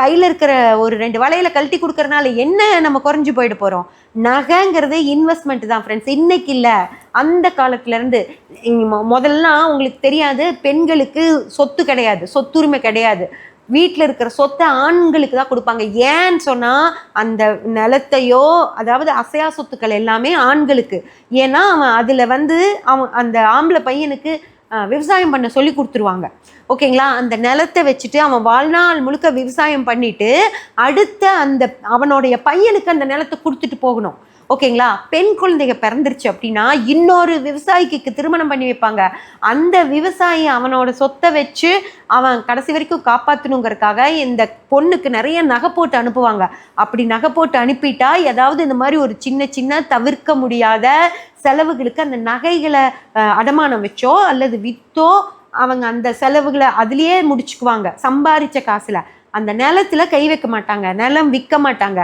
கையில் இருக்கிற ஒரு ரெண்டு வளையல கழட்டி கொடுக்கறனால என்ன நம்ம குறைஞ்சு போயிட போகிறோம் நகைங்கிறது இன்வெஸ்ட்மெண்ட் தான் ஃப்ரெண்ட்ஸ் இன்னைக்கு இல்லை. அந்த காலத்துலேருந்து முதல்லாம் உங்களுக்கு தெரியாது பெண்களுக்கு சொத்து கிடையாது சொத்துரிமை கிடையாது. வீட்டில் இருக்கிற சொத்தை ஆண்களுக்கு தான் கொடுப்பாங்க. ஏன்னு சொன்னால் அந்த நிலத்தையோ அதாவது அசையா சொத்துக்கள் எல்லாமே ஆண்களுக்கு. ஏன்னா அவன் அதில் வந்து அவன் அந்த ஆம்பளை பையனுக்கு விவசாயம் பண்ண சொல்லி கொடுத்துருவாங்க. ஓகேங்களா? அந்த நிலத்தை வச்சுட்டு அவன் வாழ்நாள் முழுக்க விவசாயம் பண்ணிட்டு அடுத்த அந்த அவனுடைய பையனுக்கு அந்த நிலத்தை கொடுத்துட்டு போகணும். ஓகேங்களா? பெண் குழந்தைங்க பிறந்துருச்சு அப்படின்னா இன்னொரு விவசாயிக்கு திருமணம் பண்ணி வைப்பாங்க. அந்த விவசாயி அவனோட சொத்தை வச்சு அவன் கடைசி வரைக்கும் காப்பாற்றணுங்கிறதுக்காக இந்த பொண்ணுக்கு நிறைய நகை போட்டு அனுப்புவாங்க. அப்படி நகை போட்டு அனுப்பிட்டா ஏதாவது இந்த மாதிரி ஒரு சின்ன சின்ன தவிர்க்க முடியாத செலவுகளுக்கு அந்த நகைகளை அடமானம் வச்சோ அல்லது விற்றோ அவங்க அந்த செலவுகளை அதுலேயே முடிச்சுக்குவாங்க சம்பாரித்த காசில். அந்த நிலத்தில் கை வைக்க மாட்டாங்க நிலம் விற்க மாட்டாங்க.